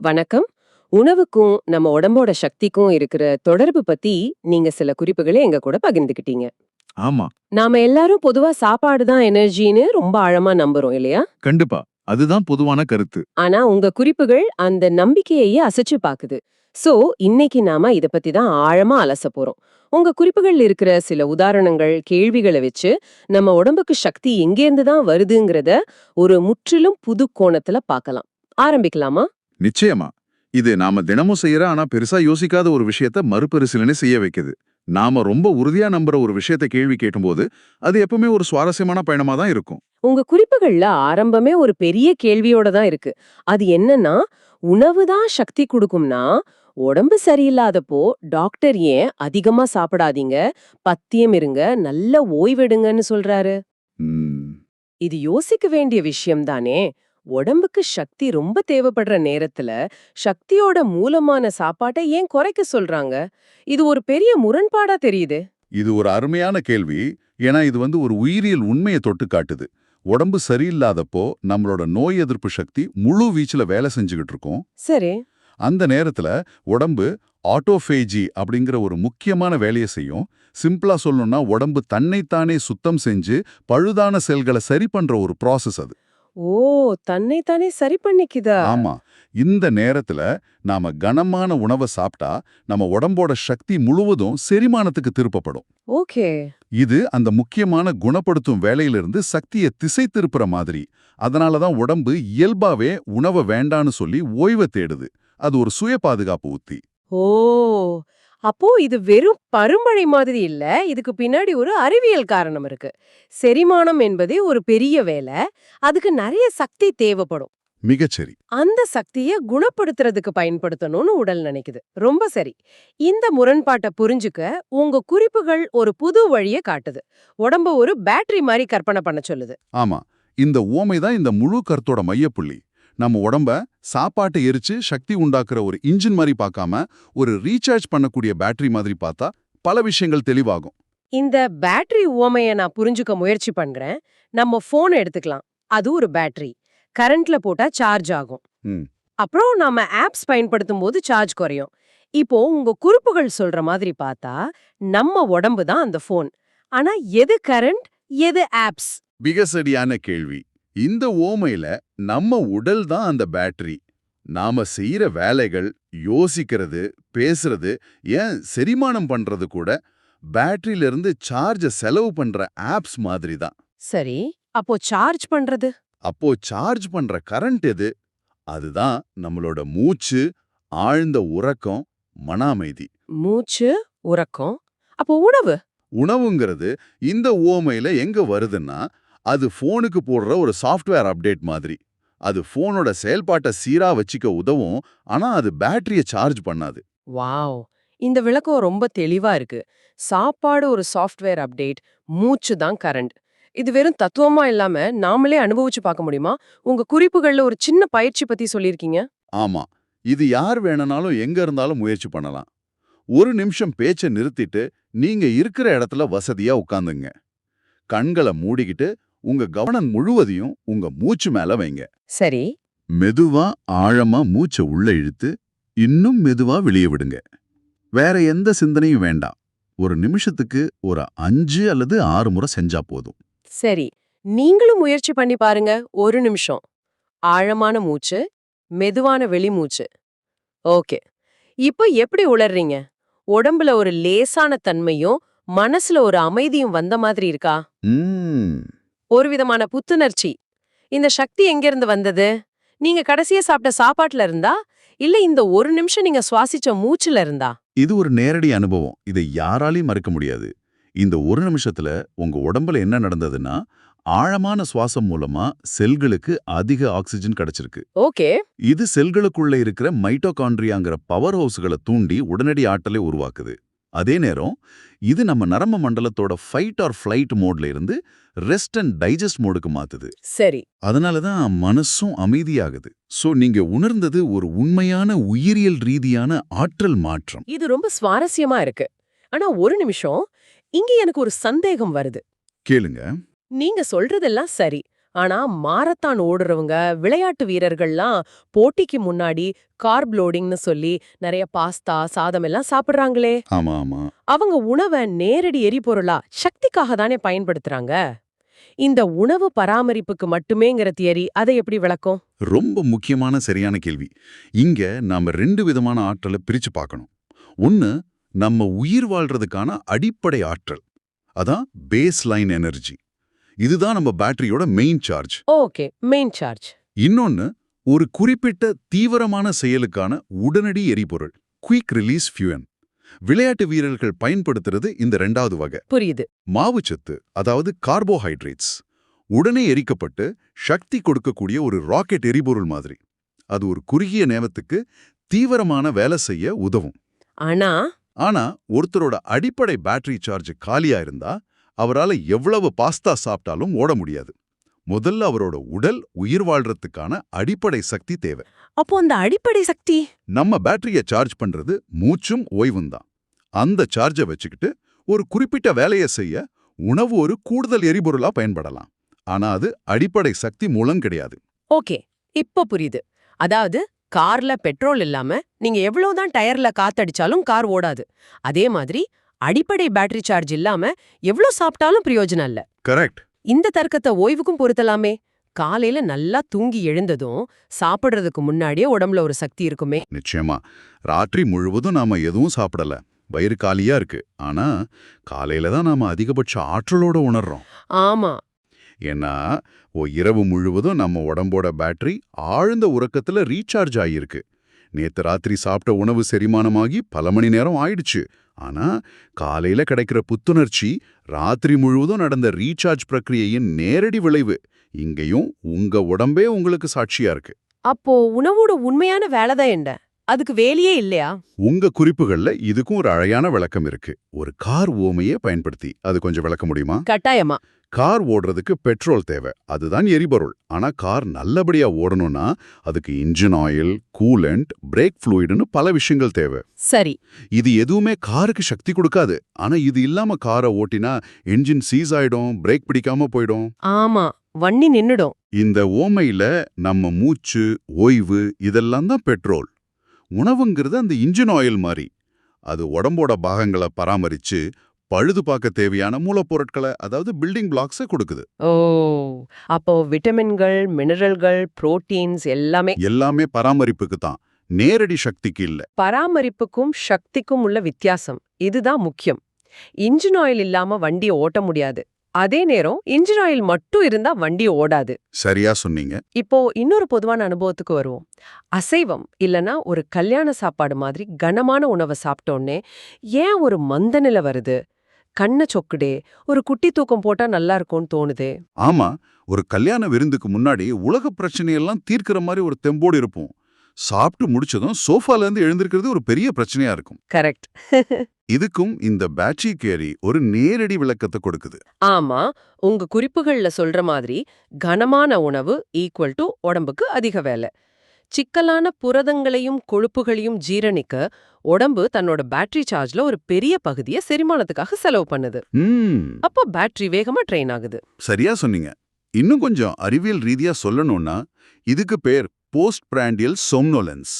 வணக்கம். உணவுக்கும் நம்ம உடம்போட சக்திக்கும் இருக்கிற தொடர்பு பத்தி நீங்க சில குறிப்புகளை எங்க கூட பகிர்ந்துக்கிட்டீங்க. ஆமா. நாம எல்லாரும் பொதுவா சாப்பாடு தான் எனர்ஜின்னு ரொம்ப ஆழமா நம்புறோம் இல்லையா? கண்டிப்பா. அதுதான் பொதுவான கருத்து. ஆனா உங்க குறிப்புகள் அந்த நம்பிக்கையையே அசைச்சு பாக்குது. சோ இன்னைக்கு நாம இத பத்தி தான் ஆழமா அலச போறோம். உங்க குறிப்புகள் இருக்கிற சில உதாரணங்கள் கேள்விகளை வச்சு நம்ம உடம்புக்கு சக்தி எங்கேருந்து தான் வருதுங்கிறத ஒரு முற்றிலும் புது கோணத்துல பார்க்கலாம் ஆரம்பிக்கலாமா? நிச்சயமா. இது நாம தினமும் செய்யற ஆனா பெருசா யோசிக்காத ஒரு விஷயத்த மறுபரிசீலனை செய்ய வைக்குது. நாம ரொம்ப உறுதியா நம்புற ஒரு விஷயத்த கேள்வி கேட்டும்போது அது எப்பவுமே ஒரு சுவாரஸ்யமான பயணமா தான் இருக்கும். உங்க குறிப்புகள்ல ஆரம்பமே ஒரு பெரிய கேள்வியோட தான் இருக்கு. அது என்னன்னா உணவு தான் சக்தி கொடுக்கும்னா உடம்பு சரியில்லாதப்போ டாக்டர் ஏன் அதிகமா சாப்பிடாதீங்க பத்தியம் இருங்க நல்ல ஓய்வெடுங்கன்னு சொல்றாரு? இது யோசிக்க வேண்டிய விஷயம் தானே. உடம்புக்கு சக்தி ரொம்ப தேவைப்படுற நேரத்துல சக்தியோட மூலமான சாப்பாட்டை ஏன் குறைக்க சொல்றாங்க? இது ஒரு பெரிய முரண்பாடா தெரியுது. இது ஒரு அருமையான கேள்வி. ஏன்னா இது வந்து ஒரு உயிரியல் உண்மையை தொட்டு காட்டுது. உடம்பு சரியில்லாதப்போ நம்மளோட நோய் எதிர்ப்பு சக்தி முழு வீச்சுல வேலை செஞ்சுக்கிட்டு இருக்கும். சரி. அந்த நேரத்துல உடம்பு ஆட்டோஃபேஜி அப்படிங்கிற ஒரு முக்கியமான வேலையை செய்யும். சிம்பிளா சொல்லணும்னா உடம்பு தன்னைத்தானே சுத்தம் செஞ்சு பழுதான செல்களை சரி பண்ற ஒரு ப்ராசஸ் அது. ஓ தன்னைத்தானே சரி பண்ணிக்குதா? ஆமா. இந்த நேரத்துல நாம கனமான உணவை சாப்பிட்டா நம்ம உடம்போட சக்தி முழுவதும் செரிமானத்துக்கு திருப்பப்படும். ஓகே. இது அந்த முக்கியமான குணப்படுத்தும் வேலையிலிருந்து சக்தியை திசை திருப்புற மாதிரி. அதனால தான் உடம்பு இயல்பாவே உணவை வேண்டான்னு சொல்லி ஓய்வை தேடுது. அது ஒரு சுய பாதுகாப்பு உத்தி. ஓ அப்போ இது வெறும் பருமழை மாதிரி இல்ல. இதுக்கு பின்னாடி ஒரு அறிவியல் காரணம் இருக்கு. செரிமானம் என்பதே ஒரு பெரிய வேலை. அதுக்கு நிறைய சக்தி தேவைப்படும். மிகச்சரி அந்த சக்திய குணப்படுத்துறதுக்கு பயன்படுத்தணும்னு உடல் நினைக்குது. ரொம்ப சரி. இந்த முரண்பாட்டை புரிஞ்சுக்க உங்க குறிப்புகள் ஒரு புது வழியை காட்டுது. உடம்ப ஒரு பேட்டரி மாதிரி கற்பனை பண்ண சொல்லுது. ஆமா. இந்த ஓமை தான் இந்த முழு கருத்தோட மையப்புள்ளி. நம்ம உடம்ப சாப்பாட்டை எரிச்சு சக்தி உண்டாக்குற ஒரு இன்ஜின் மாதிரி பார்க்காம ஒரு ரீசார்ஜ் பண்ணக்கூடிய பேட்டரி மாதிரி பார்த்தா பல விஷயங்கள் தெளிவாகும். இந்த பேட்டரி உவமைய நான் புரிஞ்சுக்க முயற்சி பண்றேன். நம்ம போன் எடுத்துக்கலாம். அது ஒரு பேட்டரி. கரண்ட்ல போட்டா சார்ஜ் ஆகும். அப்புறம் நாம ஆப்ஸ் பயன்படுத்தும் போது சார்ஜ் குறையும். இப்போ உங்க குறிப்புகள் சொல்ற மாதிரி பார்த்தா நம்ம உடம்பு தான் அந்த போன் ஆனா எது கரண்ட் எது ஆப்ஸ் மிக சரியான கேள்வி. இந்த ஓமையில நம்ம உடல் தான் அந்த பேட்டரி. நாம செய்யற வேலைகள் யோசிக்கிறது பேசுறது ஏன் செரிமானம் பண்றது கூட பேட்டரியில இருந்து சார்ஜ செலவு பண்ற ஆப்ஸ் மாதிரி தான். சரி அப்போ சார்ஜ் பண்றது? அப்போ சார்ஜ் பண்ற கரண்ட் எது? அதுதான் நம்மளோட மூச்சு ஆழ்ந்த உறக்கம் மன அமைதி மூச்சு உறக்கம் அப்போ உணவு? உணவுங்கிறது இந்த ஓமையில எங்க வருதுன்னா அது ஃபோனுக்கு போடுற ஒரு சாஃப்ட்வேர் அப்டேட் மாதிரி. அது ஃபோனோட செயல்பாட்டை சீரா வச்சுக்க உதவும் ஆனா அது பேட்டரிய சார்ஜ் பண்ணாது. வாவ்! இந்த விளக்கம் ரொம்ப தெளிவா இருக்கு. சாப்பாடு ஒரு சாஃப்ட்வேர் அப்டேட் மூச்சு தான் கரண்ட். இது வெறும் தத்துவமா இல்லாம நாமளே அனுபவிச்சு பார்க்க முடியுமா? உங்க குறிப்புகள்ல ஒரு சின்ன பயிற்சி பத்தி சொல்லியிருக்கீங்க. ஆமா. இது யார் வேணும்னாலும் எங்க இருந்தாலும் முயற்சி பண்ணலாம். ஒரு நிமிஷம் பேச்சை நிறுத்திட்டு நீங்க இருக்கிற இடத்துல வசதியா உட்காந்துங்க கண்களை மூடிக்கிட்டு உங்க கவனம் முழுவதையும் உங்க மூச்சு மேல வைங்க. சரி. மெதுவா ஆழமா மூச்சை உள்ள இழுத்து இன்னும் மெதுவா வெளியே விடுங்க. வேற எந்த சிந்தனையும் வேண்டாம். ஒரு நிமிஷத்துக்கு ஒரு அஞ்சு அல்லது ஆறு முறை செஞ்சா போதும். சரி. நீங்களும் முயற்சி பண்ணி பாருங்க. ஒரு நிமிஷம். ஆழமான மூச்சு மெதுவான வெளிமூச்சு. ஓகே. இப்போ எப்படி உளறீங்க உடம்புல ஒரு லேசான தன்மையும் மனசுல ஒரு அமைதியும் வந்த மாதிரி இருக்கா? ம், ஒரு விதமான புத்துணர்ச்சி. இந்த சக்தி எங்கிருந்து வந்தது? நீங்க கடைசியா சாப்பிட்ட சாப்பாட்டுல இருந்தா? இல்ல இந்த ஒரு நிமிஷம் நீங்க சுவாசிச்ச மூச்சுல இருந்தா? இது ஒரு நேரடி அனுபவம். இதை யாராலையும் மறுக்க முடியாது. இந்த ஒரு நிமிஷத்துல உங்க உடம்புல என்ன நடந்ததுன்னா ஆழமான சுவாசம் மூலமா செல்களுக்கு அதிக ஆக்சிஜன் கிடைச்சிருக்கு. ஓகே. இது செல்களுக்குள்ள இருக்கிற மைட்டோகாண்ட்ரியாங்கிற பவர் ஹவுஸ்களை தூண்டி உடனடி ஆற்றலை உருவாக்குது. அதே நேரம் இது நம்ம நரம்பு மண்டலத்தோட ஃபைட் ஆர் ஃப்ளைட் மோட்ல இருந்து ரெஸ்ட் அண்ட் டைஜஸ்ட் மோடுக்கு மாத்துது. சரி. அதனால தான் மனசும் அமைதியாகுது. சோ நீங்க உணர்ந்தது ஒரு உண்மையான உயிரியல் ரீதியான ஆற்றல் மாற்றம். இது ரொம்ப சுவாரஸ்யமா இருக்கு. ஆனா ஒரு நிமிஷம் இங்க எனக்கு ஒரு சந்தேகம் வருது. கேளுங்க. நீங்க சொல்றதெல்லாம் சரி. ஆனா மாரத்தான் ஓடுறவங்க விளையாட்டு வீரர்கள்லாம் போட்டிக்கு முன்னாடி கார்ப் லோடிங்னு சொல்லி நிறைய பாஸ்தா சாதம் எல்லாம் சாப்பிடுறாங்களே. ஆமா ஆமா. அவங்க உணவை நேரடி எரிபொருளா சக்திக்காக தானே பயன்படுத்துறாங்க? இந்த உணவு பராமரிப்புக்கு மட்டுமேங்கிற தியரி அதை எப்படி விளக்கும்? ரொம்ப முக்கியமான சரியான கேள்வி. இங்க நாம ரெண்டு விதமான ஆற்றலை பிரிச்சு பார்க்கணும். ஒன்னு நம்ம உயிர் வாழ்றதுக்கான அடிப்படை ஆற்றல். அதான் பேஸ் லைன் எனர்ஜி இதுதான் நம்ம பேட்டரியோட main charge okay main charge இன்னொன்னு ஒரு குறிப்பிட்ட தீவிரமான செயலுக்கான உடனடி எரிபொருள் குயிக் ரிலீஸ் ஃபியூயன் விளையாட்டு வீரர்கள் பயன்படுத்துறது இந்த ரெண்டாவது வகை. புரியுது. மாவுச்சத்து அதாவது கார்போஹைட்ரேட்ஸ் உடனே எரிக்கப்பட்டு சக்தி கொடுக்கக்கூடிய ஒரு ராக்கெட் எரிபொருள் மாதிரி. அது ஒரு குறுகிய நேரத்துக்கு தீவிரமான வேலை செய்ய உதவும். ஆனா ஆனா ஒருத்தரோட அடிப்படை பேட்டரி சார்ஜ் காலியா இருந்தா அவரால எவ்வளவு பாஸ்தா சாப்பிட்டாலும் ஓட முடியாது. முதல்ல அவரோட உடல் உயிர் வாழ்றதுக்கான அடிப்படை சக்தி தேவை. அப்போ அந்த அடிப்படை சக்தி? நம்ம பேட்டரிய சார்ஜ் பண்றது மூச்சும் ஓய்வும் தான். அந்த சார்ஜை வச்சுக்கிட்டு ஒரு குறிப்பிட்ட வேலையை செய்ய உணவு ஒரு கூடுதல் எரிபொருளா பயன்படலாம். ஆனா அது அடிப்படை சக்தி மூலம் கிடையாது. ஓகே இப்போ புரியுது. அதாவது கார்ல பெட்ரோல் இல்லாம நீங்க எவ்வளவுதான் டயர்ல காத்தடிச்சாலும் கார் ஓடாது. அதே மாதிரி அடிப்படை பேட்டரி சார்ஜ் இல்லாம எவ்வளவு சாப்பிட்டாலும் பிரயோஜனம் இல்ல. கரெக்ட். இந்த தர்க்கத்தை ஓய்வுக்கும் பொருத்தலாமே. காலையில நல்லா தூங்கி எழுந்ததும் சாப்பிடுறதுக்கு முன்னாடியே உடம்புல ஒரு சக்தி இருக்குமே. நிச்சயமா. ராத்திரி முழுவதும் நாம எதுவும் சாப்பிடல. வயிறு காலியா இருக்கு. ஆனா காலையில தான் நாம அதிகபட்ச ஆற்றலோட உணர்றோம். ஆமா. ஏன்னா ஓ இரவு முழுவதும் நம்ம உடம்போட பேட்டரி ஆழ்ந்த உறக்கத்துல ரீசார்ஜ் ஆகியிருக்கு நேத்து ராத்திரி சாப்பிட்ட உணவு செரிமானமாகி பல மணி நேரம் ஆயிடுச்சு. ஆனா காலையில கிடைக்கிற புத்துணர்ச்சி ராத்திரி முழுவதும் நடந்த ரீசார்ஜ் பிரக்ரியையின் நேரடி விளைவு. இங்கேயும் உங்க உடம்பே உங்களுக்கு சாட்சியா இருக்கு. அப்போ உணவோட உண்மையான வேலைதான் என்ன? அதுக்கு வேலையே இல்லையா? உங்க குறிப்புகள்ல இதுக்கும் ஒரு அழகான விளக்கம் இருக்கு. ஒரு கார் ஓமையே பயன்படுத்தி அது கொஞ்சம் விளக்க முடியுமா? கட்டாயமா. கார் ஓடுறதுக்கு பெட்ரோல் தேவை. அதுதான் எரிபொருள். ஆனா கார் நல்லபடியா ஓடணும்னா அதுக்கு இன்ஜின் ஆயில் கூலண்ட் பிரேக் ஃப்ளூயிடுன்னு பல விஷயங்கள் தேவை. சரி. இது எதுவுமே காருக்கு சக்தி கொடுக்காது. ஆனா இது இல்லாம காரை ஓட்டினா என்ஜின் சீஸ் ஆயிடும் பிரேக் பிடிக்காம போயிடும். ஆமா. வண்டி நின்னுடும். இந்த ஓமையில நம்ம மூச்சு ஓய்வு இதெல்லாம் தான் பெட்ரோல். உணவுங்கிறது அந்த இன்ஜின் ஆயில் மாதிரி அது உடம்போட பாகங்களை பராமரிச்சு பழுது பார்க்க தேவையான மூலப்பொருட்களை அதாவது பில்டிங் பிளாக்ஸை கொடுக்குது. ஓ அப்போ விட்டமின்கள் மினரல்கள் புரோட்டீன்ஸ் எல்லாமே எல்லாமே பராமரிப்புக்கு தான். நேரடி சக்திக்கு இல்ல. பராமரிப்புக்கும் சக்திக்கும் உள்ள வித்தியாசம். இதுதான் முக்கியம். இன்ஜின் ஆயில் இல்லாம வண்டியை ஓட்ட முடியாது. அதே நேரம் இன்ஜின் ஆயில் மட்டும் இருந்தா வண்டி ஓடாது. சரியா சொன்னீங்க. இப்போ இன்னொரு பொதுவான அனுபவத்துக்கு வருவோம். அசைவம் இல்லனா ஒரு கல்யாண சாப்பாடு மாதிரி கனமான உணவை சாப்பிட்டோன்னே ஏன் ஒரு மந்த நிலை வருது? கண்ணை சொக்குடே ஒரு குட்டி தூக்கம் போட்டா நல்லா இருக்கும்னு தோணுதே. ஆமா ஒரு கல்யாண விருந்துக்கு முன்னாடி உலக பிரச்சனையெல்லாம் தீர்க்கிற மாதிரி ஒரு தெம்போடு இருப்போம். சாப்பிட்டு முடிச்சதும் சோஃபால இருந்து எழுந்திருக்கிறது ஒரு பெரிய பிரச்சனையா இருக்கும். கரெக்ட். இதுக்கும் இந்த பேட்டரி கேரி ஒரு நேரடி விளக்கத்தை கொடுக்குது. ஆமா உங்க குறிப்புகள்ல சொல்ற மாதிரி கனமான உணவு ஈக்குவல் டு உடம்புக்கு அதிக வேலை. சிக்கலான புரதங்களையும் கொழுப்புகளையும் ஜீரணிக்க உடம்பு தன்னோட பேட்டரி சார்ஜ்ல ஒரு பெரிய பகுதியை செரிமானத்துக்காக செலவு பண்ணுது. அப்போ பேட்டரி வேகமா ட்ரெயின் ஆகுது. சரியா சொன்னீங்க. இன்னும் கொஞ்சம் அறிவியல் ரீதியா சொல்லணும்னா இதுக்கு பேர் போஸ்ட் பிராண்டியல் சோம்னோலன்ஸ்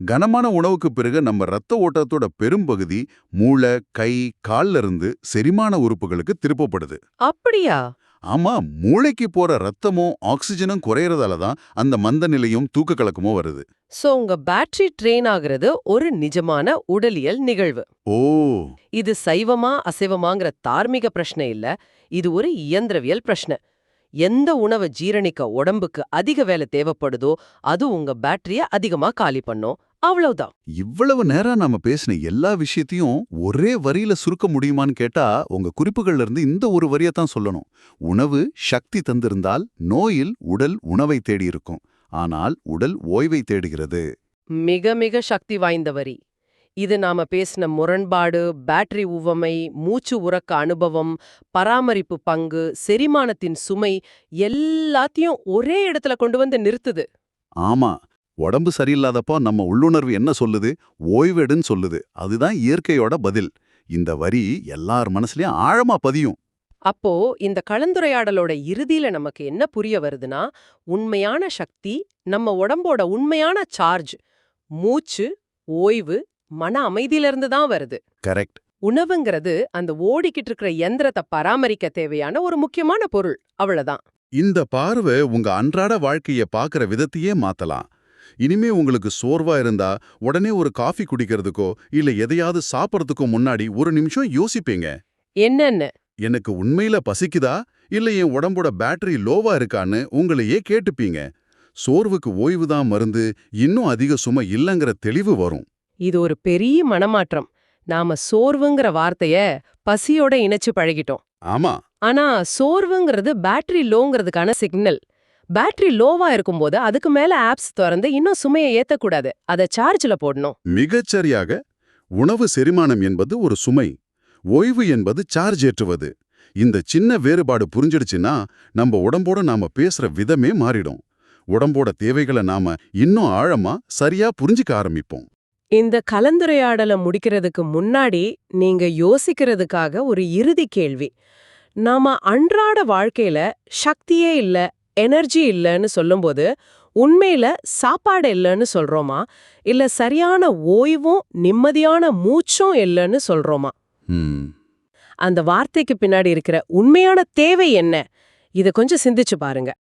கனமான உணவுக்கு பிறகு நம்ம ரத்த ஓட்டத்தோட பெரும்பகுதி மூளை கை கால்ல இருந்து செரிமான உறுப்புகளுக்கு திருப்பப்படுது. அப்படியா? ஆமா மூளைக்கு போற ரத்தமும் ஆக்சிஜனும் குறையறதால தான் அந்த மந்த நிலையும் தூக்க கலக்கமும் வருது. சோ உங்க பேட்டரி ட்ரெயின் ஆகுறது ஒரு நிஜமான உடலியல் நிகழ்வு. ஓ. இது சைவமா அசைவமாங்கிற தார்மீக பிரச்சனை இல்ல. இது ஒரு இயந்திரவியல் பிரச்சனை. எந்த உணவை ஜீரணிக்க உடம்புக்கு அதிக வேலை தேவைப்படுதோ அது உங்க பேட்டரிய அதிகமா காலி பண்ணும். அவ்வளவுதான். இவ்வளவு நேரம் நாம பேசின எல்லா விஷயத்தையும் ஒரே வரியில சுருக்க முடியுமான்னு கேட்டா உங்க குறிப்புகள்ல இருந்து இந்த ஒரு வரியத்தான் சொல்லணும். உணவு சக்தி தந்திருந்தால் நோயில் உடல் உணவை தேடி இருக்கும். ஆனால் உடல் ஓய்வை தேடுகிறது. மிக மிக சக்தி வாய்ந்த வரி. இது நாம பேசின முரண்பாடு பேட்டரி உவமை மூச்சு உறக்க அனுபவம் பராமரிப்பு பங்கு செரிமானத்தின் சுமை எல்லாத்தையும் ஒரே இடத்துல கொண்டு வந்து நிறுத்துது. ஆமா. உடம்பு சரியில்லாதப்போ நம்ம உள்ளுணர்வு என்ன சொல்லுது? ஓய்வெடுன்னு சொல்லுது. அதுதான் இயற்கையோட பதில். இந்த வரி எல்லார் மனசுலயும் ஆழமா பதியும். அப்போ இந்த கலந்துரையாடலோட இறுதியில நமக்கு என்ன புரிய வருதுன்னா உண்மையான சக்தி நம்ம உடம்போட உண்மையான சார்ஜ் மூச்சு ஓய்வு மன அமைதியில இருந்து தான் வருது. கரெக்ட். உணவுங்கிறது அந்த ஓடிக்கிட்டு இருக்கிற எந்திரத்தை பராமரிக்க தேவையான ஒரு முக்கியமான பொருள். அவ்வளவுதான். இந்த பார்வை உங்க அன்றாட வாழ்க்கைய பாக்குற விதத்தையே மாத்தலாம். இனிமே உங்களுக்கு சோர்வா இருந்தா உடனே ஒரு காஃபி குடிக்கிறதுக்கோ இல்ல எதையாவது சாப்பிடறதுக்கோ முன்னாடி ஒரு நிமிஷம் யோசிப்பீங்க. என்னன்னு? எனக்கு உண்மையில பசிக்குதா? இல்ல என் உடம்போட பேட்டரி லோவா இருக்கான்னு உங்களையே கேட்டுப்பீங்க. சோர்வுக்கு ஓய்வு தான் மருந்து இன்னும் அதிக சுமை இல்லங்கிற தெளிவு வரும். இது ஒரு பெரிய மனமாற்றம். நாம சோர்வுங்கிற வார்த்தைய பசியோட இணைச்சு பழகிட்டோம். ஆமா. ஆனா சோர்வுங்கிறது பேட்டரி லோங்கிறதுக்கான சிக்னல். பேட்டரி லோவா இருக்கும்போது அதுக்கு மேல ஆப்ஸ் திறந்து இன்னும் சுமையை ஏத்தக்கூடாது. அதை சார்ஜ்ல போடணும். மிகச்சரியாக உணவு செரிமானம் என்பது ஒரு சுமை. ஓய்வு என்பது சார்ஜ் ஏற்றுவது. இந்த சின்ன வேறுபாடு புரிஞ்சிடுச்சுன்னா நம்ம உடம்போட நாம பேசுற விதமே மாறிடும். உடம்போட தேவைகளை நாம இன்னும் ஆழமா சரியா புரிஞ்சுக்க ஆரம்பிப்போம். இந்த கலந்துரையாடலை முடிக்கிறதுக்கு முன்னாடி நீங்க யோசிக்கிறதுக்காக ஒரு இறுதி கேள்வி. நாம அன்றாட வாழ்க்கையில சக்தியே இல்ல எனர்ஜி இல்லைன்னு சொல்லும்போது உண்மையில சாப்பாடு இல்லைன்னு சொல்றோமா? இல்ல சரியான ஓய்வும் நிம்மதியான மூச்சும் இல்லைன்னு சொல்றோமா? அந்த வார்த்தைக்கு பின்னாடி இருக்கிற உண்மையான தேவை என்ன? இத கொஞ்சம் சிந்திச்சு பாருங்க.